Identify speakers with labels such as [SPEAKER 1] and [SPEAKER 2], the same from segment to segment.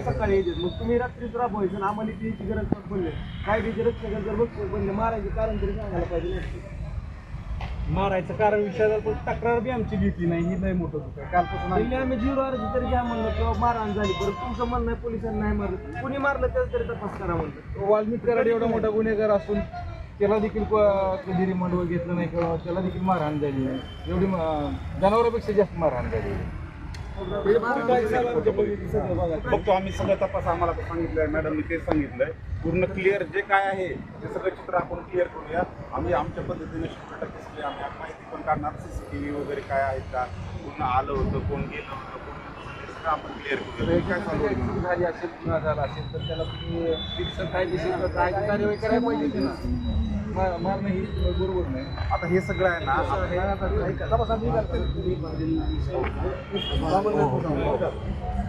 [SPEAKER 1] सकाळी मग तुम्ही रात्रीच राबवायचं आम्हाला त्याची गरज पण पडली काय त्याची रक्षक जर बघतो पण मारायचे कारण तरी सांगायला पाहिजे ना
[SPEAKER 2] मारायचं कारण विषयाला पण तक्रार बी आमची घेतली नाही ही लय मोठं होतं कालपासून आम्ही-
[SPEAKER 1] जीरो अर्ज तरी घ्या म्हणलं किंवा मारहाण झाली. परत तुमचं म्हणणं पोलिसांनी नाही मारलं. कुणी मारलं त्याच तरी तपास करा म्हणलं.
[SPEAKER 3] वाल्मिक कराड एवढा मोठा गुन्हेगार असून त्याला देखील कधी रिमांडवर घेतलं नाही किंवा त्याला देखील मारहाण झाली नाही. एवढी म- जनावरांपेक्षा जास्त मारहाण झाली
[SPEAKER 4] बघतो आम्ही सगळं तपास आम्हाला सांगितलंय मॅडमनी तेच सांगितलंय. पूर्ण क्लिअर जे काय आहे ते सगळं चित्र आपण क्लिअर करूया. आम्ही आमच्या पद्धतीने शंभर टक्के सगळे आम्ही माहिती पण काढणार सीसीटीव्ही वगैरे काय आहेत का? पूर्ण आलं होतं कोण गेलं होतं आपण क्लिअर करूया हे काय?
[SPEAKER 3] चूक झाली असेल गुन्हा झाला असेल तर त्याला तुम्ही काय कार्यवाही करायला पाहिजे होती ना मार- मारणं ही बरोबर नाही.
[SPEAKER 4] आता हे सगळं आहे ना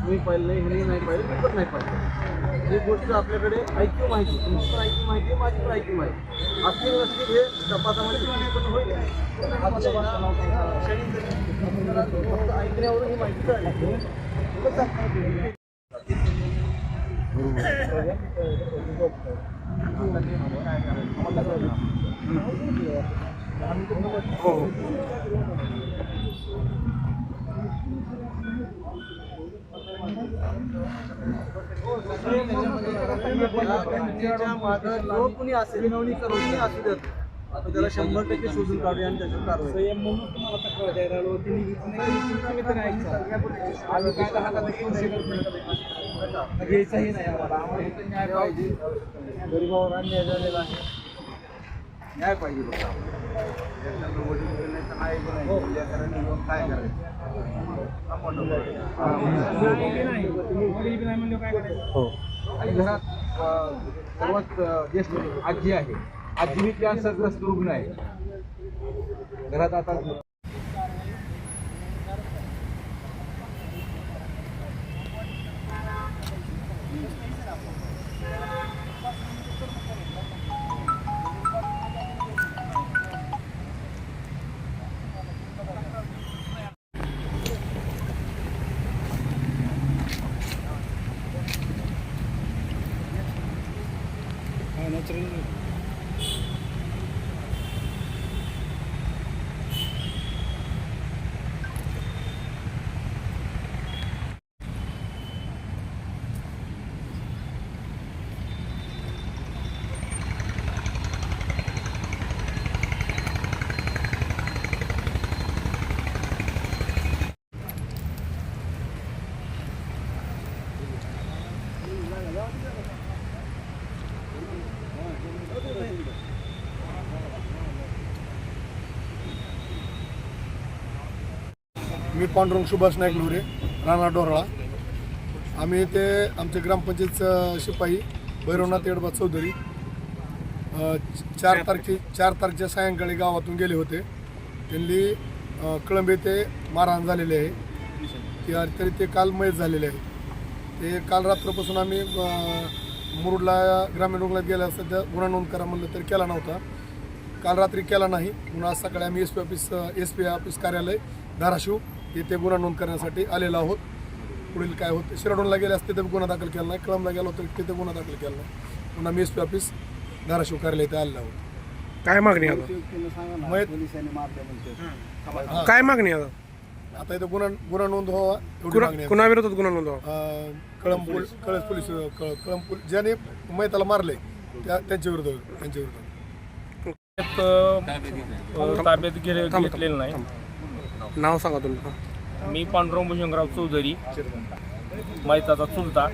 [SPEAKER 1] मी पाहिलं नाही हे नाही पाहिलं मी पण नाही पाहिलं ही गोष्ट आपल्याकडे ऐक्यू माहिती तुमची पण ऐक्यू माहिती आहे, माझी पण ऐक्यू माहिती. असतील नसतील हे तपासामध्ये पण होईल. फक्त ऐकण्यावरून ही माहिती कळली. जो कुणी असेल कोणी असू देत आपण त्याला शंभर टक्के शोधून काढूया आणि त्याच्यावर कारवाई
[SPEAKER 2] म्हणून तुम्हाला तक्रार द्यायला आलो होती निघत घ्यायचाही नाही आम्हाला. आम्हाला इथं न्याय पाहिजे.
[SPEAKER 1] गरीबावर अन्याय झालेला आहे.
[SPEAKER 3] न्याय पाहिजे.
[SPEAKER 4] लेकरांनी येऊन काय करायचं? आपण
[SPEAKER 2] करायचं
[SPEAKER 3] आणि घरात सर्वात ज्येष्ठ आजी आहे. आजी ही कॅन्सरग्रस्त रुग्ण आहे. घरात आता
[SPEAKER 5] मी पांडुरंग सुभाष नाईक लोरे राणा डोरळा. आम्ही ते आमचे ग्रामपंचायत शिपाई भैरवनाथ येडबा चौधरी चार तारखे चार तारखेच्या सायंकाळी गावातून गेले होते. त्यांनी कळंबे ते मारहाण झालेले आहे. तरी ते काल मयत झालेले आहे ते काल रात्रपासून आम्ही मुरुडला ग्रामीण रुग्णालयात गेल्या सध्या गुन्हा नोंद करा म्हणलं तर केला नव्हता. काल रात्री केला नाही. पुन्हा आज सकाळी आम्ही S P office S P office कार्यालय धाराशिव येथे गुन्हा नोंद करण्यासाठी आलेलो आहोत. पुढील काय होतं शिराडोनला गेले असते तर गुन्हा दाखल केला नाही. कळमला गेलो तर तिथे गुन्हा दाखल केला नाही. पुन्हा मी एस पी ऑफिस धाराशिव कार्यालय इथे आलेलो आहोत.
[SPEAKER 6] काय मागणी आता? काय मागणी आता?
[SPEAKER 5] आता इथं गुन्हा गुन्हा नोंद व्हावा एवढी
[SPEAKER 6] कुणा
[SPEAKER 5] मागणी आहे.
[SPEAKER 6] कुणाविरोधात गुन्हा नोंदवा
[SPEAKER 5] अं, कळंब पोलीस. कळस पोलीस कळ- कळंब पोलीस ज्याने मैताला मारले त्या त्यांच्या विरुद्ध त्यांच्या विरुद्ध
[SPEAKER 7] ताब्यात गेले घेतलेलं नाही.
[SPEAKER 6] नाव सांगा तुमचं
[SPEAKER 7] मी पांडुरंग भुजंगराव चौधरी मैताचा चुलता.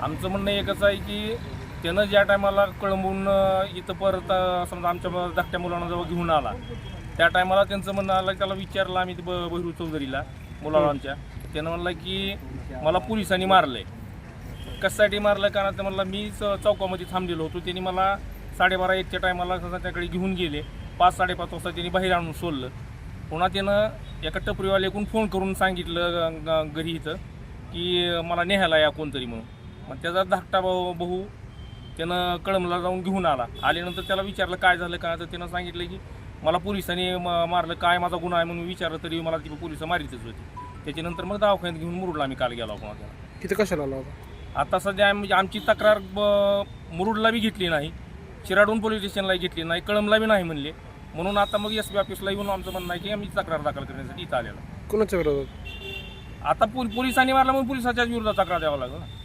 [SPEAKER 7] आमचं म्हणणं एकच आहे की त्यानं ज्या टायमाला कळंबून अं, इथं परत अं, समजा आमच्या धाकट्या मुलांना जेव्हा घेऊन आला त्या टायमाला त्यांचं म्हणणं आलं त्याला विचारलं आम्ही ब- बहिरू चौधरीला मुलाला आमच्या त्यानं म्हणलं की मला पोलिसांनी मारलंय. कशासाठी मारलं? कारण ते म्हणलं मी च- चौकामध्ये थांबलेलो होतो. त्यांनी मला साडेबारा एकच्या टायमाला त्याकडे घेऊन गेले. पाच साडेपाच वाजता त्यांनी बाहेर आणून सोडलं. पुन्हा त्यानं एका टपरीवाल्याकडून फोन करून सांगितलं घरी इथं की मला नेहायला या कोणतरी म्हणून. मग त्याचा धाकटा भाऊ भाऊ त्यानं कळमला जाऊन घेऊन आला. आल्यानंतर त्याला विचारलं काय झालं? काय तर त्यानं सांगितलं की मला पोलिसांनी मारलं काय माझा गुन्हा आहे म्हणून विचारलं तरी मला ती पोलीस मारितच होती. त्याच्यानंतर मग दवाखान्यात घेऊन मुरुडला आम्ही काल गेलो त्याला
[SPEAKER 6] इथं कशाला आला होता?
[SPEAKER 7] आता सध्या आम्ही आमची तक्रार मुरुडला बी घेतली नाही. शिराडून पोलीस स्टेशनला घेतली नाही कळमला बी नाही म्हणले. म्हणून आता मग एस बी ऑफिसला येऊन आमचं म्हणणं आहे की आम्ही तक्रार दाखल करण्यासाठी इथं आलेलो.
[SPEAKER 6] कोणाच्या विरोधात?
[SPEAKER 7] आता पोल- पोलिसांनी मारला म्हणून पोलिसाच्याच विरोधात तक्रार द्यावं लागेल